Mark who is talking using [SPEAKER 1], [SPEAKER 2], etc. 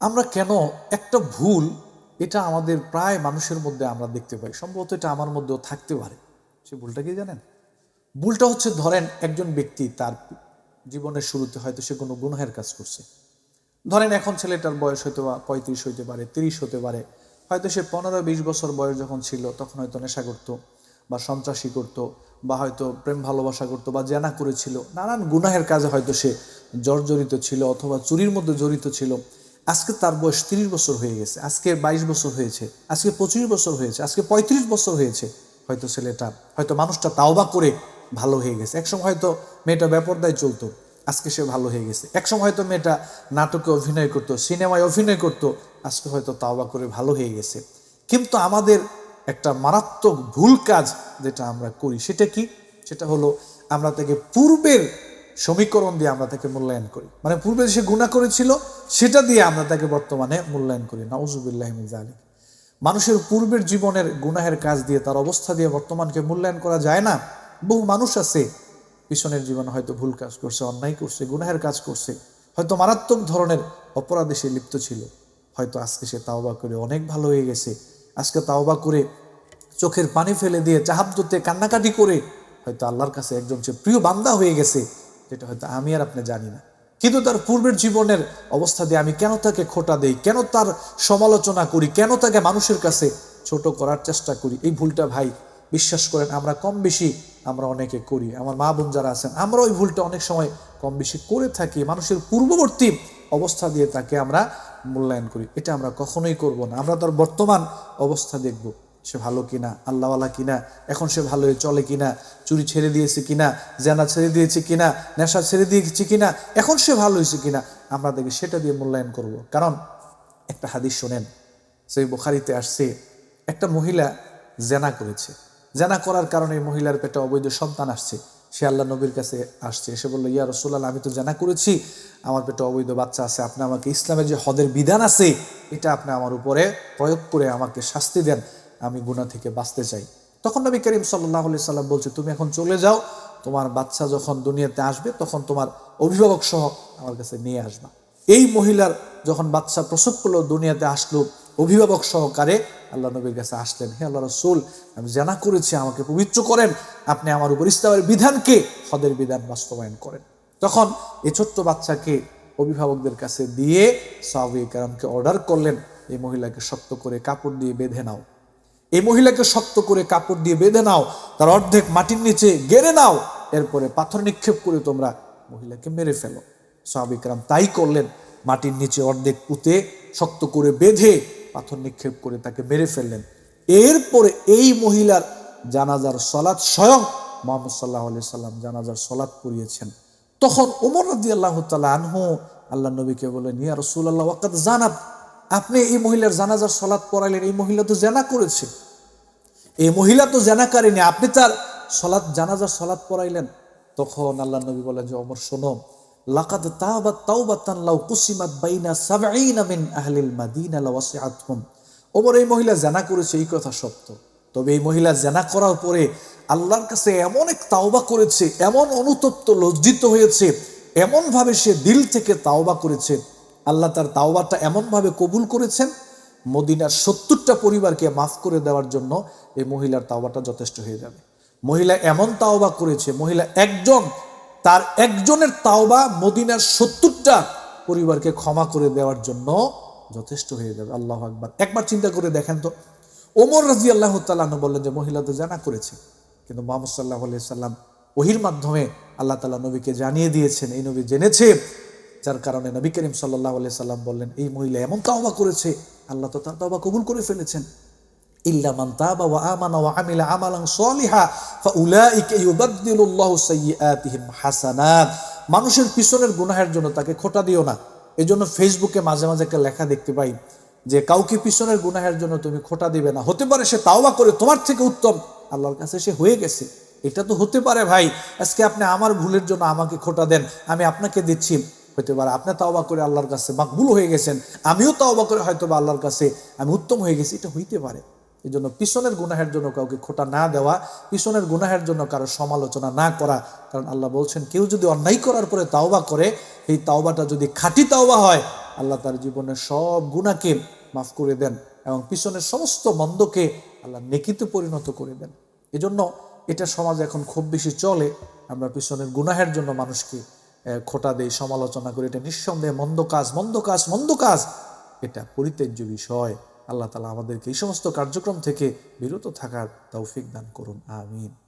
[SPEAKER 1] আমরা কেন একটা ভুল এটা আমাদের প্রায় মানুষের মধ্যে আমরা দেখতে পাই। সম্ভবত এটা আমার মধ্যেও থাকতে পারে। সে ভুলটা কি জানেন? ভুলটা হচ্ছে ধরেন একজন ব্যক্তি তার জীবনের শুরুতে হয়তো সে কোনো গুনাহের কাজ করছে। ধরেন এখন ছেলেটার বয়স হয়তো বা পঁয়ত্রিশ হইতে পারে, তিরিশ হতে পারে। হয়তো সে পনেরো বিশ বছর বয়স যখন ছিল, তখন হয়তো নেশা করতো বা সন্ত্রাসী করতো বা হয়তো প্রেম ভালোবাসা করতো বা জেনা করেছিল। নানান গুনাহের কাজে হয়তো সে জর্জরিত ছিল অথবা চুরির মধ্যে জড়িত ছিল। আজকে তার বয়স তিরিশ বছর হয়ে গেছে, আজকে বাইশ বছর হয়েছে, আজকে পঁচিশ বছর হয়েছে, আজকে পঁয়ত্রিশ বছর হয়েছে। হয়তো ছেলেটা, হয়তো মানুষটা তাওবা করে ভালো হয়ে গেছে। একসময় হয়তো মেয়েটা ব্যাপারদায় চলতো, আজকে সে ভালো হয়ে গেছে। একসময় হয়তো মেয়েটা নাটকে অভিনয় করতো, সিনেমায় অভিনয় করতো, আজকে হয়তো তাওবা করে ভালো হয়ে গেছে। কিন্তু আমাদের একটা মারাত্মক ভুল কাজ যেটা আমরা করি, সেটা কি? সেটা হলো আমরা তাকে পূর্বের সমীকরণ দিয়ে আমরা তাকে মূল্যায়ন করি। মানে পূর্বে সে গুণা করেছিল, সেটা দিয়ে আমরা তাকে বর্তমানে মূল্যায়ন করি। নাউজুবিল্লাহ জালিক মানুষের পূর্বের জীবনের গুনাহের কাজ দিয়ে, তার অবস্থা দিয়ে বর্তমানকে মূল্যায়ন করা যায় না। বহু মানুষ আছে, পিছনের জীবনে হয়তো ভুল কাজ করছে, অন্যায় করছে, গুনাহের কাজ করছে। হয়তো মারাত্মক ধরনের অপরাধে সে লিপ্ত ছিল। হয়তো আজকে সে তাওবা করে অনেক ভালো হয়ে গেছে। আজকে তাওবা করে চোখের পানি ফেলে দিয়ে চাহাব কান্নাকাটি করে, হয়তো আল্লাহর কাছে একজন সে প্রিয় বান্দা হয়ে গেছে। যেটা হয়তো আমি আর আপনি জানি না। কিন্তু তার পূর্বের জীবনের অবস্থা দিয়ে আমি কেন তাকে খোটা দেই, কেন তার সমালোচনা করি, কেন তাকে মানুষের কাছে ছোট করার চেষ্টা করি, এই ভুলটা ভাই বিশ্বাস করেন, আমরা কম বেশি আমরা অনেকে করি। আমার মা বোন যারা আছেন আমরা ওই ভুলটা অনেক সময় কম বেশি করে থাকি। মানুষের পূর্ববর্তী অবস্থা দিয়ে তাকে আমরা মূল্যায়ন করি। এটা আমরা কখনোই করব না। আমরা তার বর্তমান অবস্থা দেখব। সে ভালো কিনা, আল্লাহওয়ালা কিনা, এখন সে ভালো চলে কিনা, চুরি ছেড়ে দিয়েছে কিনা, জেনা ছেড়ে দিয়েছে কিনা, নেশা ছেড়ে দিয়েছে কিনা, এখন সে ভালো হয়েছে কিনা আমরা দেখি সেটা দিয়ে মূল্যায়ন করব। কারণ একটা হাদিস শোনেন, সেই বোখারিতে আসছে, একটা মহিলা জেনা করেছে। জেনা করার কারণে মহিলার পেটে অবৈধ সন্তান আসছে। সে আল্লাহ নবীর কাছে আসছে, এসে বলল, ইয়া রসুল্লাহ আমি তো জানা করেছি, আমার পেটে অবৈধ বাচ্চা আছে, আপনি আমাকে ইসলামের যে হদের বিধান আছে, এটা আপনি আমার উপরে প্রয়োগ করে আমাকে শাস্তি দেন। আমি গুণা থেকে বাঁচতে চাই। তখন নবী করিম সাল্লাহ সাল্লাম বলছে, তুমি এখন চলে যাও, তোমার বাচ্চা যখন দুনিয়াতে আসবে, তখন তোমার অভিভাবক সহ আমার কাছে নিয়ে আসবা। এই মহিলার যখন বাচ্চা প্রসব করল, দুনিয়াতে আসলো অভিভাবক সহকারে, আল্লাহ নবীর কাছে আসলেন, হে আল্লাহ রসুল, আমি জানা করেছি, আমাকে পবিত্র করেন, আপনি আমার উপর ইসলামের বিধানকে হদের বিধান বাস্তবায়ন করেন। তখন এই ছোট্ট বাচ্চাকে অভিভাবকদের কাছে দিয়ে সাহাবি কারামকে অর্ডার করলেন, এই মহিলাকে শক্ত করে কাপড় দিয়ে বেঁধে নাও। এই মহিলাকে শক্ত করে কাপড় দিয়ে বেঁধে নাও, তার অর্ধেক মাটির নিচে গেড়ে নাও, এরপরে পাথর নিক্ষেপ করে তোমরা মহিলাকে মেরে ফেলো। সাহাবিকরাম তাই করলেন। মাটির নিচে অর্ধেক পুঁতে শক্ত করে বেঁধে পাথর নিক্ষেপ করে তাকে মেরে ফেললেন। এরপরে এই মহিলার জানাজার সলাৎ স্বয়ং মোহাম্মদ সাল্লাহ আলি সাল্লাম জানাজার সলাৎ পড়িয়েছেন। তখন ওমর রাজি আল্লাহ তাল্লাহ আনহু আল্লাহ নবীকে বলেন ইয়া রসুল আল্লাহ ওয়াকাত জানাব আপনি এই মহিলার জানাজার সলাৎ পড়াইলেন, এই মহিলা তো জেনা করেছে। এই মহিলা তো জেনাকারিনী আপনি তার সলাৎ, জানাজার সলাৎ পড়াইলেন। তখন আল্লাহ নবী বলেন যে, অমর, শোনো, লাকাদ তাওবাত তাওবাতান লাউ কুসিমাত বাইনা সাবঈনা মিন আহলিল মাদিনা লাওয়াসিআতহুম। ওমর, এই মহিলা জানা করেছে, এই কথা সত্য। তবে এই মহিলা জানা করার পরে আল্লাহর কাছে এমন এক তাওবা করেছে, এমন অনুতপ্ত লজ্জিত হয়েছে, এমনভাবে সে দিল থেকে তাওবা করেছে আল্লাহ তার তাওবাটা এমনভাবে কবুল করেছেন, মদিনার সত্তরটা পরিবারকে মাফ করে দেওয়ার জন্য এই মহিলার তাওবাটা যথেষ্ট হয়ে যাবে। মহিলা এমন তাওবা করেছে, মহিলা একজন, তার একজনের তাওবা মদিনার সত্তরটা পরিবারকে ক্ষমা করে দেওয়ার জন্য যথেষ্ট হয়ে যাবে। আল্লাহ আকবার। একবার চিন্তা করে দেখেন তো, ওমর রাজি আল্লাহ তাল্লাহ বললেন যে, মহিলা তো জানা করেছে, কিন্তু মোহাম্মদ সাল্লাহ আলিয়া সাল্লাম ওহির মাধ্যমে আল্লাহ তালা নবীকে জানিয়ে দিয়েছেন। এই নবী জেনেছে যার কারণে নবী করিম সাল্লাহ আলিয়া সাল্লাম বললেন, এই মহিলা এমন তাওবা করেছে, আল্লাহ তো তার তাওবা কবুল করে ফেলেছেন। মান মানুষের পিছনের গুনাহের জন্য তাকে খোটা দিও না। এজন্য ফেসবুকে মাঝে মাঝে একটা লেখা দেখতে পাই যে, কাউকে পিছনের গুনাহের জন্য তুমি খোটা দিবে না। হতে পারে সে তাওবা করে তোমার থেকে উত্তম। আল্লাহর কাছে সে হয়ে গেছে। এটা তো হতে পারে ভাই। আজকে আপনি আমার ভুলের জন্য আমাকে খোটা দেন। আমি আপনাকে দিচ্ছি। হতে পারে আপনি তাওবা করে আল্লাহর কাছে মাকবুল হয়ে গেছেন, আমিও তাওবা করে হয়তো বা আল্লাহর কাছে আমি উত্তম হয়ে গেছি, এটা হইতে পারে। এই জন্য পিছনের গুনাহের জন্য কাউকে খোটা না দেওয়া, পিছনের গুনাহের জন্য কারও সমালোচনা না করা, কারণ আল্লাহ বলছেন, কেউ যদি অন্যায় করার পরে তাওবা করে এই তাওবাটা যদি খাঁটি তাওবা হয়, আল্লাহ তার জীবনের সব গুণাকে মাফ করে দেন এবং পিছনের সমস্ত মন্দকে আল্লাহ নেকিতে পরিণত করে দেন। এজন্য এটা সমাজ এখন খুব বেশি চলে, আমরা পিছনের গুনাহের জন্য মানুষকে খোটা দেই সমালোচনা করে, এটা নিঃসন্দেহে মন্দ কাজ মন্দ কাজ মন্দ কাজ। এটা পরিত্যাজ্য বিষয়। আল্লাহ তালা আমাদেরকে এই সমস্ত কার্যক্রম থেকে বিরত থাকার তৌফিক দান করুন। আমিন।